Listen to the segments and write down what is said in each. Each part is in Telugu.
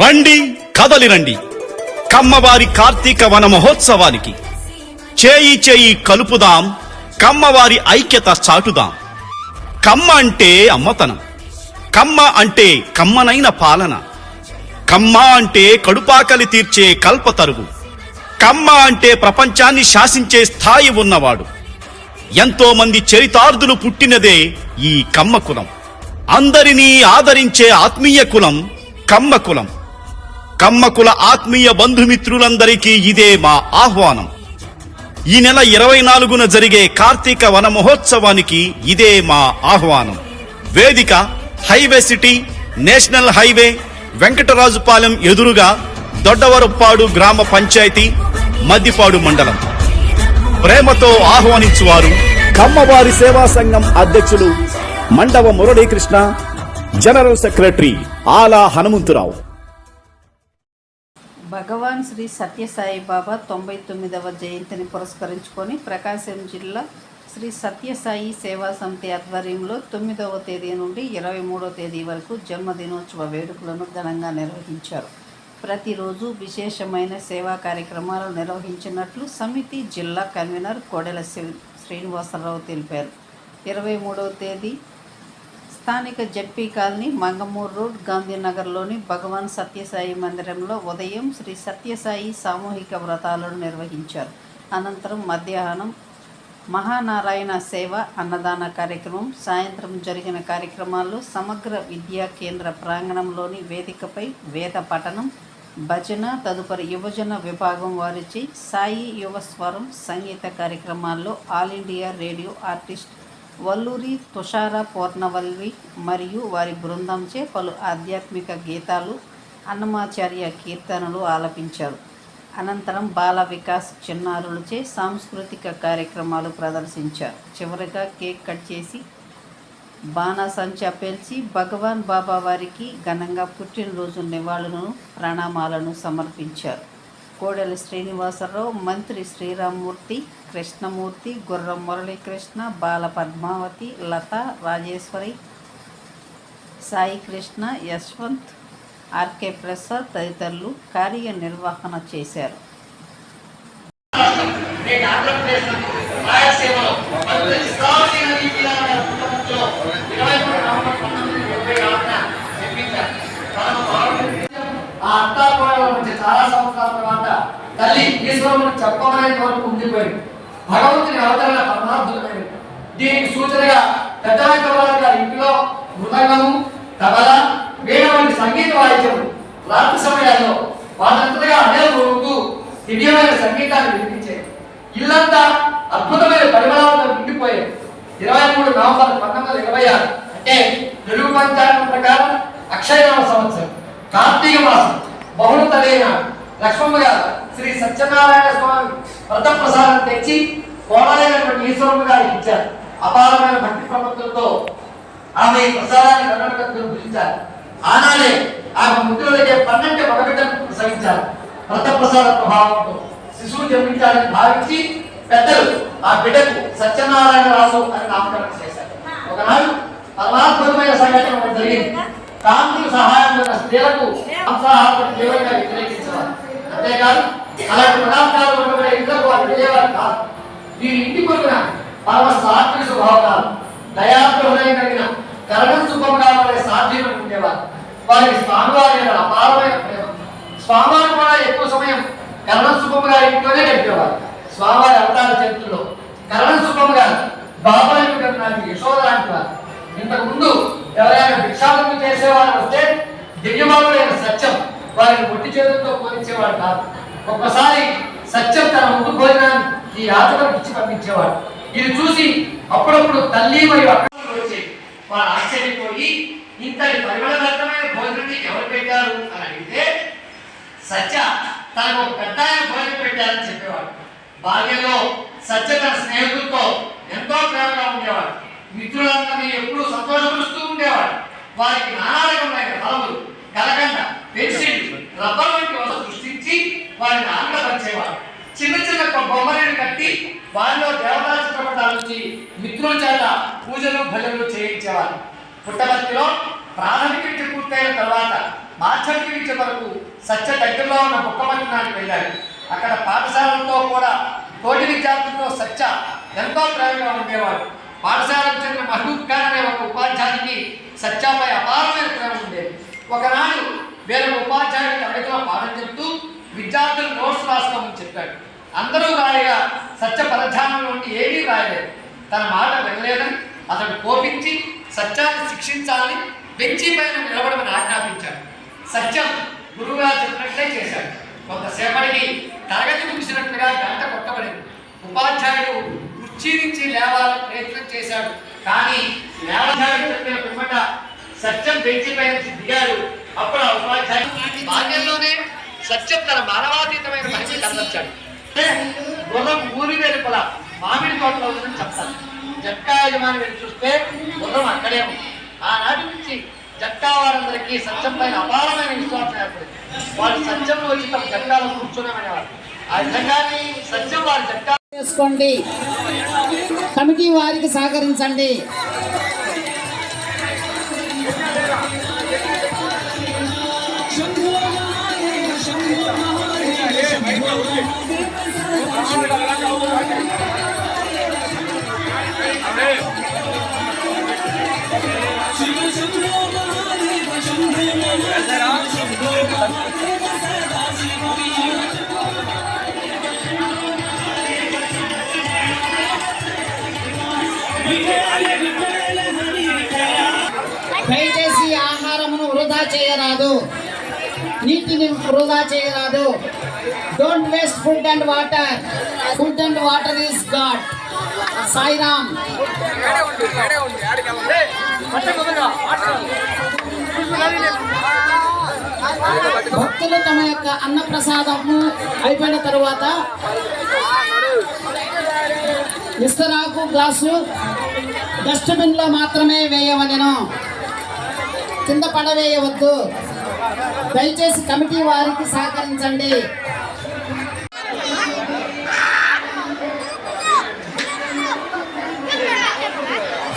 రండి కదలి రండి. కమ్మవారి కార్తీక వన మహోత్సవానికి చేయి చేయి కలుపుదాం కమ్మవారి ఐక్యత చాటుదాం. కమ్మ అంటే అమ్మతనం. కమ్మ అంటే కమ్మనైన పాలన. కమ్మ అంటే కడుపాకలి తీర్చే కల్పతరుగు. కమ్మ అంటే ప్రపంచాన్ని శాసించే స్థాయి ఉన్నవాడు. ఎంతో మంది చరితార్థులు పుట్టినదే ఈ కమ్మ కులం. అందరినీ ఆదరించే ఆత్మీయ కులం కమ్మ కులం. కమ్మకుల ఆత్మీయ బంధుమిత్రులందరికీ ఇదే మా ఆహ్వానం. ఈ నెల ఇరవై నాలుగున జరిగే కార్తీక వన మహోత్సవానికి ఇదే మా ఆహ్వానం. వేదిక highway city national highway Venkatarajupalem ఎదురుగా దొడ్డవరప్పాడు గ్రామ పంచాయతీ మద్దిపాడు మండలం. ప్రేమతో ఆహ్వానించువారు కమ్మవారి సేవా సంఘం అధ్యక్షులు మండవ మురళీకృష్ణ జనరల్ సెక్రటరీ ఆలా హనుమంతురావు. భగవాన్ శ్రీ సత్యసాయి బాబా తొంభై తొమ్మిదవ జయంతిని పురస్కరించుకొని ప్రకాశం జిల్లా శ్రీ సత్యసాయి సేవా సమితి ఆధ్వర్యంలో తొమ్మిదవ తేదీ నుండి ఇరవై మూడవ తేదీ వరకు జన్మదినోత్సవ వేడుకలను ఘనంగా నిర్వహించారు. ప్రతిరోజు విశేషమైన సేవా కార్యక్రమాలు నిర్వహించినట్లు సమితి జిల్లా కన్వీనర్ కోడెల శ్రీ- శ్రీనివాసరావు తెలిపారు. ఇరవై మూడవ తేదీ స్థానిక జడ్పీ కాలనీ మంగమూరు రోడ్ గాంధీనగర్లోని భగవాన్ సత్యసాయి మందిరంలో ఉదయం శ్రీ సత్యసాయి సామూహిక వ్రతాలను నిర్వహించారు. అనంతరం మధ్యాహ్నం మహానారాయణ సేవ అన్నదాన కార్యక్రమం సాయంత్రం జరిగిన కార్యక్రమాల్లో సమగ్ర విద్యా కేంద్ర ప్రాంగణంలోని వేదికపై వేద పఠనం భజన తదుపరి యువజన విభాగం వారిచే సాయి యువ స్వరం సంగీత కార్యక్రమాల్లో All India Radio artist Valluri Tushara Purnavalli మరియు వారి బృందంచే పలు ఆధ్యాత్మిక గీతాలు అన్నమాచార్య కీర్తనలు ఆలపించారు. అనంతరం బాల వికాస్ చిన్నారులచే సాంస్కృతిక కార్యక్రమాలు ప్రదర్శించారు. చివరిగా కేక్ కట్ చేసి బాణాసంచా పేల్చి భగవాన్ బాబా వారికి ఘనంగా పుట్టినరోజు నివాళులను ప్రణామాలను సమర్పించారు. కోడెల శ్రీనివాసరావు మంత్రి శ్రీరామ్మూర్తి కృష్ణమూర్తి గుర్రం మురళీకృష్ణ బాల పద్మావతి లత రాజేశ్వరి సాయి కృష్ణ యశ్వంత్ ఆర్కే ప్రసాద్ తదితరులు కార్యనిర్వహణ చేశారు. ఆ తల్లి ఈశ్వరుని చెప్పబడేంత వరకు ఉండిపోయింది. భగవంతుని అవతరణ పరమార్థులమైనది దీనికి సూచనగా పెద్ద గారి ఇంటిలో మృదంగము తబల వీణ వంటి సంగీత వాయిద్యం రాత్రి సమయాల్లో వాళ్ళంతగా అదే మోగుతూ దివ్యమైన సంగీతాన్ని వినిపించేది ఇల్లంతా అద్భుతమైన పరిమళాలతో నిండిపోయేది ఇరవై మూడు నవంబర్ పంతొమ్మిది వందల ఇరవై ఆరు అంటే తెలుగు పంచాంగం ప్రకారం అక్షయనామ సంవత్సరం కార్తీక మాసం బహుళ తలైన లక్ష్మమ్మ గారు శ్రీ సత్యనారాయణ స్వామి వ్రత ప్రసాదం తెచ్చి కోడలైనటువంటి ఈశ్వరమ్మ గారికి ఇచ్చారు. అపారమైన భక్తి ప్రపత్తులతో ఆమె ఈ ప్రసాదాన్ని కర్ణాటకను పూజించారు ఆనాడే ఆమె ముద్దులకే పన్నెండు మగబిడ్డను ప్రసవించారు. వ్రత ప్రసాద ప్రభావంతో శిశువు జన్మించాలని భావించి పెద్దలు ఆ బిడ్డకు సత్యనారాయణ రాజు అని నామకరణం చేశారు. ఒకనాడు పరమాత్మకమైన సంఘటన జరిగింది. కాంతుకు సహాయం స్త్రీలకు మాంసాహారం తీవ్రంగా వ్యతిరేకించేవారు అంతేకాదు అలాంటి పదార్థాలు ఉండబడే ఇళ్ళకు వాళ్ళు వెళ్ళేవారు కాదు. వీరి ఇంటి కొడుకున పరమ సాత్విక స్వభావాలు దయాప్రహులైన కలిగిన కరణం సుఖంగా వారి సాధ్యం ఉండేవారు. వారికి స్వామివారి అపారమైన ప్రేమ. స్వామివారు కూడా ఎక్కువ సమయం కరణ సుఖం గారి ఇంట్లోనే గడిపేవారు. స్వామివారి అవతార చరిత్రలో కరణ సుఖం గారు బాబాయి నాకు యశోద లాంటి వారు. ఇంతకుముందు ఎవరైనా భిక్షాటన చేసేవారు వస్తే దివ్యమానుడైన సత్యం వారిని ఒట్టి చేతులతో పోలించేవాడు కాదు. ఒక్కసారి సత్యం తన ముందు భోజనాన్ని ఈ యాచకులకు ఇచ్చి పంపించేవాడు. ఇది చూసి అప్పుడప్పుడు తల్లి మరియు అక్కడ వచ్చి వారు ఆశ్చర్యపోయి ఇంతటి పరిమళభరితమైన భోజనాన్ని ఎవరు పెట్టారు? అని అడిగితే సత్య తనకు పెద్ద భోజనం పెట్టారని చెప్పేవాడు. బాల్యంలో సత్య తన స్నేహితులతో ఎంతో ప్రేమగా ఉండేవాడు. మిత్రులందరినీ ఎప్పుడూ సంతోషపరుస్తూ ఉండేవాడు. వారికి నానా రకమైన ఫలములు కలకండ పెన్సిల్ రబ్బర్ వంటి వస్తువు సృష్టించి వారిని ఆనందపరిచేవాడు చిన్న చిన్న బొమ్మలను కట్టి వారిలో దేవతా చిత్రపటాల నుంచి మిత్రుల చేత పూజలు భజనలు చేయించేవారు. పుట్టపర్తిలో ప్రాథమిక విద్య పూర్తయిన తర్వాత మాధ్యమిక విద్య వరకు సత్య దగ్గరలో ఉన్న బుక్కపట్టణానికి వెళ్ళారు. అక్కడ పాఠశాలలతో కూడా తోటి విద్యార్థులతో సత్య ఎంతో ప్రేమగా ఉండేవాడు పాఠశాలకు చెందిన మహబూబ్ ఖాన్ అనే ఒక ఉపాధ్యాయునికి సత్యాపై అపారమైన ప్రేమ ఉండేది. ఒకనాడు వేరే ఉపాధ్యాయుడు తరగతిలో పాఠం చెప్తూ విద్యార్థులు నోట్స్ రాసుకోమని చెప్పాడు. అందరూ రాయగా సత్య పరధ్యానం నుండి ఏమీ రాయలేదు. తన మాట వినలేదని అతడు కోపించి సత్యాన్ని శిక్షించాలని బెంచి పైన నిలబడమని ఆజ్ఞాపించాడు. సత్యం గురువుగారు చెప్పినట్లే చేశాడు. కొంతసేపటికి తరగతి ముగిసినట్లుగా గంట కొట్టబడింది. ఉపాధ్యాయుడు కుర్చీ నుంచి లేవాలని ప్రయత్నం చేశాడు. కానీ లేవధ్యాయుడు చెప్పిన పిమ్మట సత్యం బెంచి పై నుంచి దిగాడు అప్పుడు బాల్యంలోనే సత్యం తన మానవాతీతమైన మహిళ కనబచ్చాడు గుర్రం ఊరి వెలుపల మామిడి తోటలో ఉందని చెప్తాను జట్కా యజమాని వెళ్ళి చూస్తే గుర్రం అక్కడే ఉంది. ఆనాటి నుంచి జట్కా వారందరికీ సత్యం పైన అపారమైన విశ్వాసం ఏర్పడింది. వాళ్ళు సత్యంలో వచ్చి తమ జట్కాలో కూర్చున్నామనేవారు ఆ విధంగానే సత్యం వారి జట్కా చేసుకోండి. కమిటీ వారికి సహకరించండి. దయచేసి ఆహారమును వృధా చేయరాదు. నీటిని వృధా చేయరాదు. Don't waste food and water food and water is god. Sairam. భక్తులు తమ యొక్క అన్న ప్రసాదము అయిపోయిన తరువాత విస్తరాకు గ్లాసు డస్ట్బిన్లో మాత్రమే వేయవలెను. కింద పడవేయవద్దు. దయచేసి కమిటీ వారికి సహకరించండి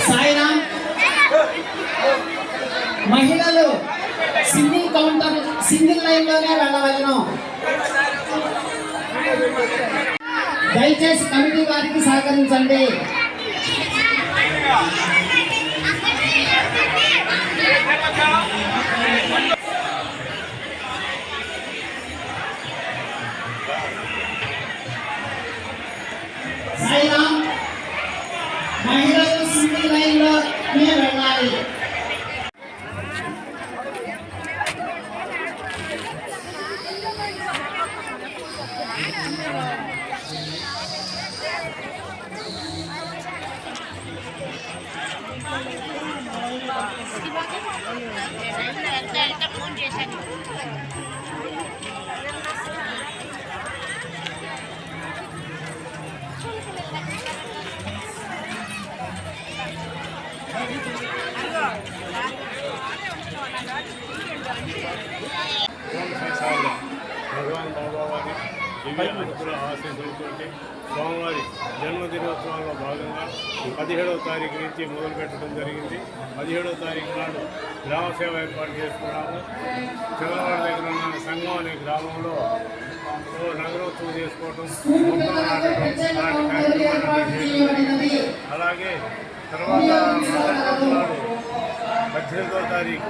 సాయిరామ్ మహిళలు సింగిల్ కౌంటర్ సింగిల్ లైన్లోనే వెళ్ళవలను. దయచేసి కమిటీ వారికి సహకరించండి. సాయిరామ్ మహిళలు సింగిల్ లైన్ మీ వెళ్ళాలి ఫోన్ చేశాను సాయిరాం. భగవాన్ బాబా వారి దివ్య అనుగ్రహ ఆశీస్సులతో స్వామివారి జన్మదినోత్సవాల్లో భాగంగా పదిహేడవ తారీఖు నుంచి మొదలు పెట్టడం జరిగింది. పదిహేడవ తారీఖు నాడు గ్రామ సేవ ఏర్పాటు చేసుకున్నాము. చంద్రవాడ దగ్గర ఉన్న సంఘం అనే గ్రామంలో నగరోత్సవం చేసుకోవటం మొక్కలు నాటడం అలాంటి కార్యక్రమాలు అలాగే తర్వాత నాడు పద్దెనిమిదవ తారీఖు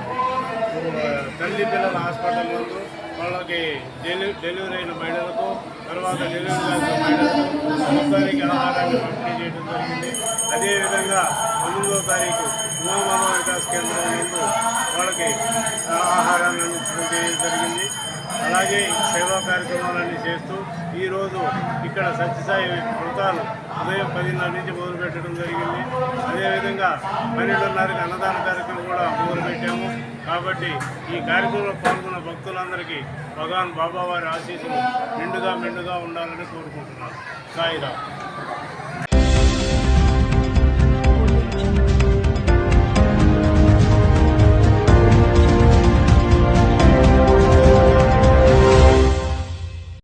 తల్లి పిల్లల హాస్పిటల్ ముందు వాళ్ళకి డెలి డెలివరీ అయిన మహిళలకు తర్వాత డెలివరీ కాసిన మహిళలకు మొత్తానికి ఆహారాన్ని పంపిణీ చేయడం జరిగింది. అదేవిధంగా పంతొమ్మిదో తారీఖు ఉమామాన వికాస్ కేంద్రం నందు వాళ్ళకి ఆహారాన్ని అందించడం చేయడం జరిగింది. అలాగే సేవా కార్యక్రమాలన్నీ చేస్తూ ఈరోజు ఇక్కడ సత్యసాయి వృతాలు ఉదయం పదిన్నర నుంచి మొదలుపెట్టడం జరిగింది. అదేవిధంగా పన్నెండున్నరకి అన్నదాన కార్యక్రమం కూడా మొదలుపెట్టాము. కాబట్టి ఈ కార్యక్రమంలో పాల్గొన్న భక్తులందరికీ భగవాన్ బాబావారి ఆశీస్సులు నిండుగా మెండుగా ఉండాలని కోరుకుంటున్నాను. సాయిరామ్.